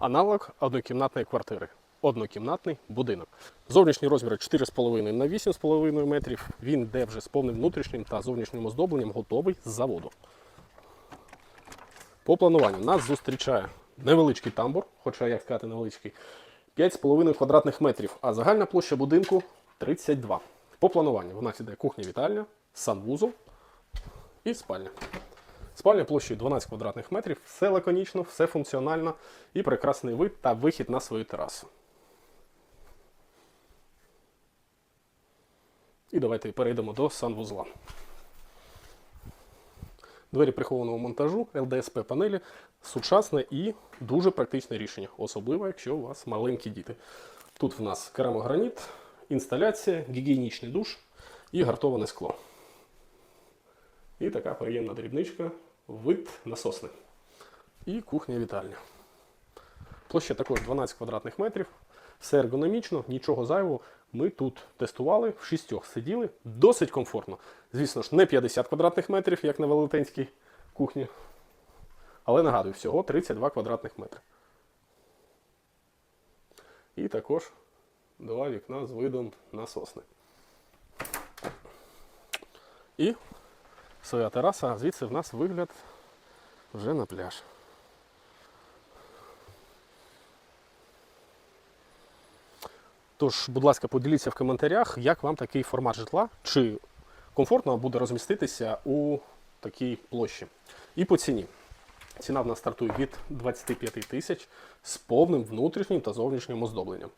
Аналог однокімнатної квартири. Однокімнатний будинок. Зовнішні розміри 4,5 на 8,5 метрів. Він йде вже з повним внутрішнім та зовнішнім оздобленням, готовий з заводу. По плануванню нас зустрічає невеличкий тамбур, хоча як сказати невеличкий, 5,5 квадратних метрів, а загальна площа будинку 32. По плануванню у нас іде кухня-вітальня, санвузол і спальня. Спальня площею 12 квадратних метрів, все лаконічно, все функціонально і прекрасний вид та вихід на свою терасу. І давайте перейдемо до санвузла. Двері прихованого монтажу, LDSP панелі сучасне і дуже практичне рішення, особливо якщо у вас маленькі діти. Тут в нас керамограніт, інсталяція, гігієнічний душ і гартоване скло. І така приємна дрібничка, вид на сосни. І кухня-вітальня. Площа також 12 квадратних метрів. Все ергономічно, нічого зайвого. Ми тут тестували, в шістьох сиділи, досить комфортно. Звісно ж, не 50 квадратних метрів, як на велетенській кухні. Але нагадую, всього 32 квадратних метри. І також два вікна з видом на сосни. І своя тераса, а звідси в нас вигляд вже на пляж. Тож, будь ласка, поділіться в коментарях, як вам такий формат житла, чи комфортно буде розміститися у такій площі. І по ціні. Ціна в нас стартує від 25 тисяч з повним внутрішнім та зовнішнім оздобленням.